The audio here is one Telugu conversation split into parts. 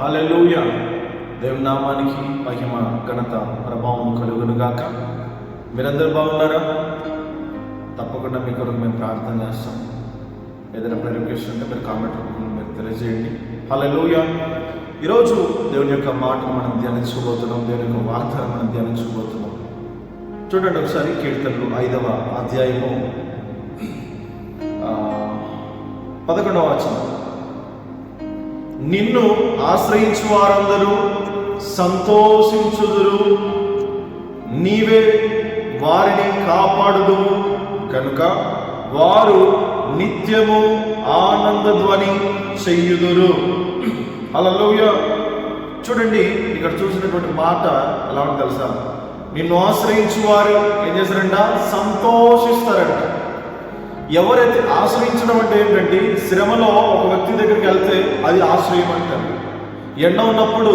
హల్లెలూయ. దేవుని నామానికి మహిమ ఘనత ప్రభావం కలుగును గాక మీరందరూ బాగున్నారా? తప్పకుండా మీ కొరకు మేము ప్రార్థన చేస్తాం. ఏదైనా రిక్వెస్ట్ ఉంటే మీరు కామెంట్ రూపంలో మీరు తెలియజేయండి. హల్లెలూయ. ఈరోజు దేవుని యొక్క మాటను మనం ధ్యానించబోతున్నాం. దేవుని యొక్క వార్తను మనం ధ్యానించబోతున్నాం. చూడండి ఒకసారి కీర్తనలు ఐదవ అధ్యాయము పదకొండవ వచనం. నిన్ను ఆశ్రయించు వారందరూ సంతోషించుదురు. నీవే వారిని కాపాడుదు కనుక వారు నిత్యము ఆనందధ్వని చెయ్యుదురు అలలోయ చూడండి ఇక్కడ చూసినటువంటి మాట ఎలా ఉంటుంది తెలుసా? నిన్ను ఆశ్రయించు వారు ఏం చేశారంట సంతోషిస్తారంట. ఎవరైతే ఆశ్రయించడం అంటే ఏంటంటే శ్రమలో ఒక వ్యక్తి దగ్గరికి వెళ్తే అది ఆశ్రయం అంటారు. ఎండ ఉన్నప్పుడు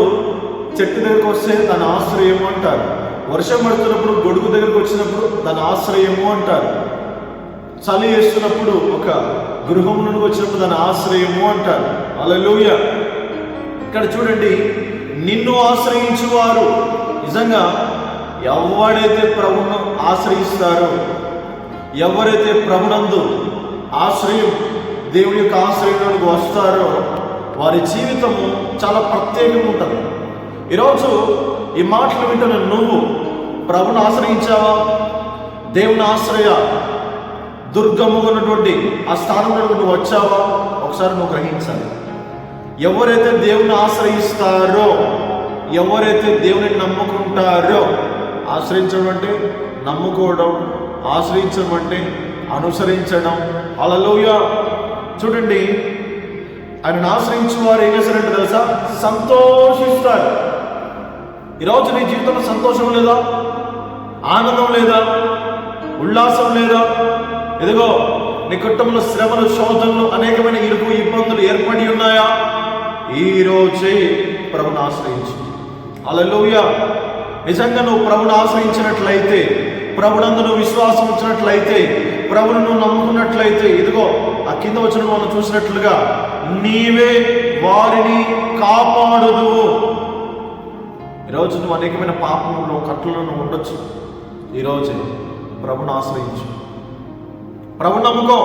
చెట్టు దగ్గరకు వస్తే దాని ఆశ్రయము అంటారు. వర్షం పడుతున్నప్పుడు గొడుగు దగ్గరకు వచ్చినప్పుడు దాని ఆశ్రయము అంటారు. చలి వేస్తున్నప్పుడు ఒక గృహం నుండి వచ్చినప్పుడు దాని ఆశ్రయము అంటారు. అలలోయ ఇక్కడ చూడండి నిన్ను ఆశ్రయించువారు. నిజంగా ఎవడైతే ప్రభును ఆశ్రయిస్తారో ఎవరైతే ప్రభునందు ఆశ్రయం దేవుని యొక్క ఆశ్రయంలోనికి వస్తారో వారి జీవితము చాలా ప్రత్యేకంగా ఉంటుంది. ఈరోజు ఈ మాటలు వింటున్న నువ్వు ప్రభుని ఆశ్రయించావా? దేవుని ఆశ్రయ దుర్గముగా ఉన్నటువంటి ఆ స్థానంలో నువ్వు వచ్చావా? ఒకసారి నువ్వు గ్రహించాలి. ఎవరైతే దేవుని ఆశ్రయిస్తారో ఎవరైతే దేవుని నమ్ముకుంటారో ఆశ్రయించడం అంటే నమ్ముకోవడం ఆశ్రయించడం అంటే అనుసరించడం. అలలోయ చూడండి ఆయన ఆశ్రయించిన వారు ఏం చేస్తారంటే తెలుసా? సంతోషిస్తారు. ఈరోజు నీ జీవితంలో సంతోషం లేదా? ఆనందం లేదా? ఉల్లాసం లేదా? ఎదుగో నీ కుటుంబంలో శ్రమలు శోధనలు అనేకమైన ఇరుకు ఇబ్బందులు ఏర్పడి ఉన్నాయా? ఈరోజే ప్రభుని ఆశ్రయించు. అలలోయ నిజంగా నువ్వు ప్రభుని ఆశ్రయించినట్లయితే ప్రభునందు విశ్వాసం ఉంచినట్లయితే ప్రభును నువ్వు నమ్ముకున్నట్లయితే ఇదిగో ఆ కింద వచ్చిన మనం చూసినట్లుగా నీవే వారిని కాపాడుదువు. ఈరోజు నువ్వు అనేకమైన పాపంలో కట్టులను నువ్వు ఉండొచ్చు ఈరోజు ప్రభుని ఆశ్రయించు. ప్రభు నమ్ముకో.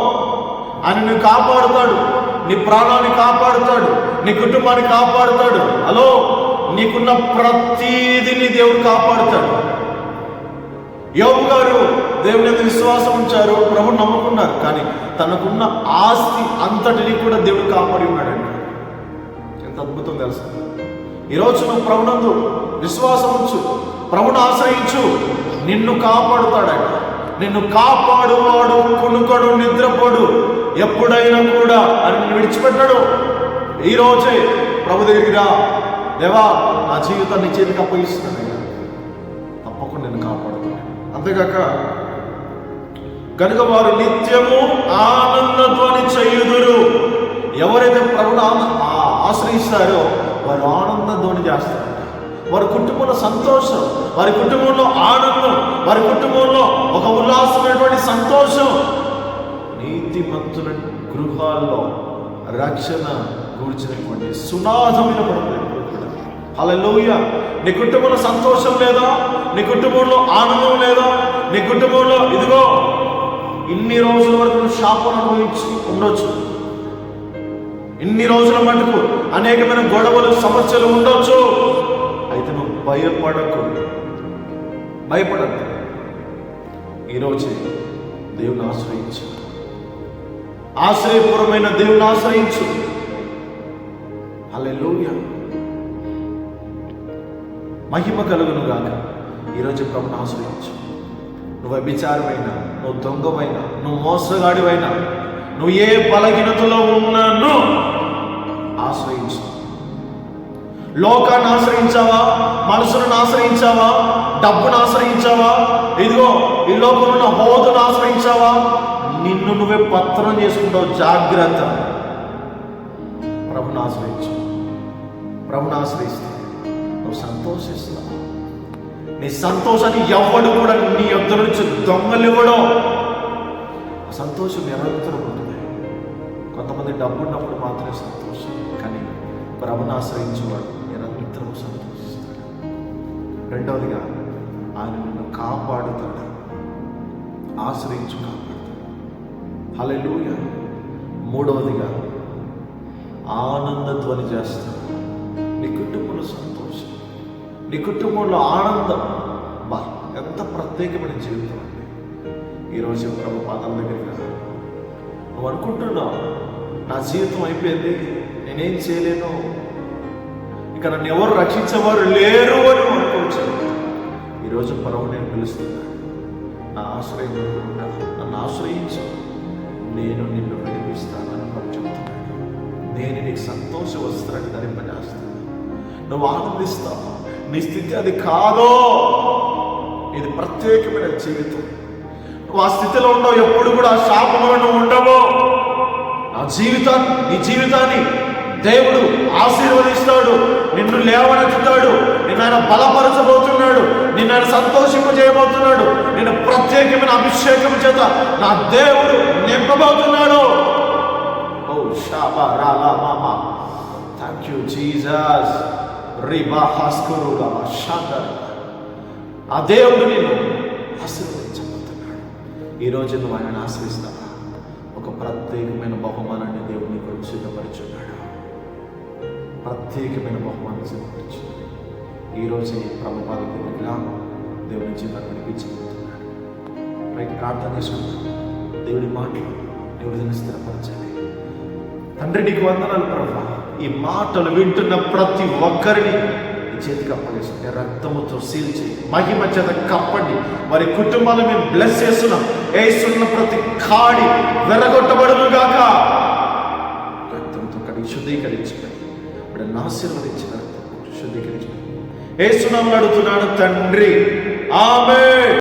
ఆయన నువ్వు కాపాడుతాడు. నీ ప్రాణాన్ని కాపాడుతాడు. నీ కుటుంబాన్ని కాపాడుతాడు. హలో నీకున్న ప్రతీదిని దేవుడు కాపాడుతాడు. యోగు గారు దేవుని మీద విశ్వాసం ఉంచారు ప్రభు నమ్ముకున్నారు కానీ తనకున్న ఆస్తి అంతటిని కూడా దేవుడు కాపాడి ఉన్నాడండి. ఎంత అద్భుతం తెలుసా? ఈరోజు నువ్వు ప్రభునందు విశ్వాసం ఉంచు ప్రభును ఆశ్రయించు నిన్ను కాపాడుతాడట నిన్ను కాపాడువాడు కొనుకడు నిద్రపోడు ఎప్పుడైనా కూడా అని నిన్ను విడిచిపెట్టాడు. ఈ రోజే ప్రభు దగ్గరికి రా. దేవా నా జీవితాన్ని చేతికి అప్పగిస్తున్నాను తప్పకుండా నేను అంతేగాక కనుక వారు నిత్యము ఆనందధ్వని చేయుదురు. ఎవరైతే ప్రభుని ఆశ్రయిస్తారో వారు ఆనందధ్వని చేస్తారు. వారి కుటుంబంలో సంతోషం వారి కుటుంబంలో ఆనందం వారి కుటుంబంలో ఒక ఉల్లాసమైనటువంటి సంతోషం. నీతిమంతుల గృహాల్లో రక్షణ కూర్చినటువంటి సునాదమైన పడుతుంది హల్లెలూయా. నీ కుటుంబంలో సంతోషం లేదా? నీ కుటుంబంలో ఆనందం లేదా? నీ కుటుంబంలో ఇదిగో ఇన్ని రోజుల వరకు శాపం అనుభవించి ఉండొచ్చు. ఇన్ని రోజుల మటుకు అనేకమైన గొడవలు సమస్యలు ఉండొచ్చు. అయితే నువ్వు భయపడకు. భయపడద్దు ఈరోజు దేవుని ఆశ్రయించు. ఆశ్రయపూర్వమైన దేవుని ఆశ్రయించు. అల్లెలోయ మహిమ కలుగును గాక ఈరోజు ప్రభుని ఆశ్రయించు. నువ్వు వ్యభిచారమైనా నువ్వు దొంగమైనా నువ్వు మోసగాడివైనా నువ్వు ఏ బలహీనతలో ఉన్నాను ఆశ్రయించు. లోకాన్ని ఆశ్రయించావా? మనసును ఆశ్రయించావా? డబ్బును ఆశ్రయించావా? ఇదిగో ఈ లోకంలో ఉన్న హోదును ఆశ్రయించావా? నిన్ను నువ్వే పత్రం చేసుకుంటావు జాగ్రత్త. ప్రభుని ఆశ్రయించు. ప్రభుని ఆశ్రయిస్తే నువ్వు సంతోషిస్తున్నావు. నీ సంతోషాన్ని ఎవ్వడు కూడా నీ యొద్ద నుంచి దొంగలు ఆ సంతోషం నిరంతరం ఉంటుంది. కొంతమంది డబ్బు ఉన్నప్పుడు మాత్రమే సంతోషం కానీ ప్రభుని ఆశ్రయించేవాడు నిరంతరం సంతోషిస్తాడు. రెండవదిగా ఆయన నిన్ను కాపాడుతాడు. ఆశ్రయించు కాపాడుతాడు. హలెలుయ మూడవదిగా ఆనంద ధ్వని చేస్తాడు. నీ కుటుంబంలో సంతోషం. నీ కుటుంబంలో ఆనందం. బా ఎంత ప్రత్యేకమైన జీవితం అండి. ఈరోజు ప్రభు పాదం దగ్గరికి నువ్వు అనుకుంటున్నావు నా జీవితం అయిపోయింది నేనేం చేయలేను. ఇక నన్ను ఎవరు రక్షించేవారు లేరు అని అనుకోవచ్చు ఈరోజు పరవు నేను పిలుస్తున్నాను. నా ఆశ్రయం నన్ను ఆశ్రయించు. నేను నిన్ను విడిపిస్తానని ప్రభు చెప్తున్నాడు. నేను నీకు సంతోష వస్త్రాన్ని ధరింపజేస్తాను. నువ్వు ఆనందిస్తావు. నీ స్థితి అది కాదో? ఇది ప్రత్యేకమైన జీవితం. నువ్వు ఆ స్థితిలో ఉండవు ఎప్పుడు కూడా ఆ శాపంలో నువ్వు ఉండవు. నా జీవితాన్ని నీ జీవితాన్ని దేవుడు ఆశీర్వదిస్తాడు నిన్ను లేవనెత్తుతాడు నిన్ను ఆయన బలపరచబోతున్నాడు నిన్ను ఆయన సంతోషింప చేయబోతున్నాడు నిన్ను ప్రత్యేకమైన అభిషేకం చేత నా దేవుడు నింపబోతున్నాడు. ఓ షాబా రాలా మామా థ్యాంక్ యూ జీజస్ రిబా హాస్కరు ఆ దేవుడు నిన్ను ఆశీర్వదించబోతున్నాడు. ఈరోజు నువ్వు ఆయన ఆశ్రయిస్తావా? ఒక ప్రత్యేకమైన బహుమానాన్ని దేవుడు నీకు సిద్ధపరిచున్నాడు? ప్రత్యేకమైన బహుమానం సిద్ధపరిచు. ఈరోజు ప్రభుపాద దగ్గర దేవుని జీవితాన్ని వినిపించబోతున్నాడు రైట్ ప్రార్థన చేసుకుందాం. దేవుడి మాటలు దేవుడిని స్థిరపరచాలి తండ్రి నీకు వందనాలు ప్రభా. ఈ మాటలు వింటున్న ప్రతి ఒక్కరిని చేతికి అప్పగిస్తుంది రక్తముతో సీల్చి మహిమ చేత కప్పండి. వారి కుటుంబాలు మేము బ్లెస్ చేస్తున్నాం. వేస్తున్న ప్రతి కాడి వెరగొట్టబడుగాక రక్తంతో కడిగి శుద్ధీకరించబడి ఇప్పుడు ఆశీర్వదించిన రక్తం శుద్ధీకరించబడి అడుగుతున్నాడు తండ్రి. ఆమె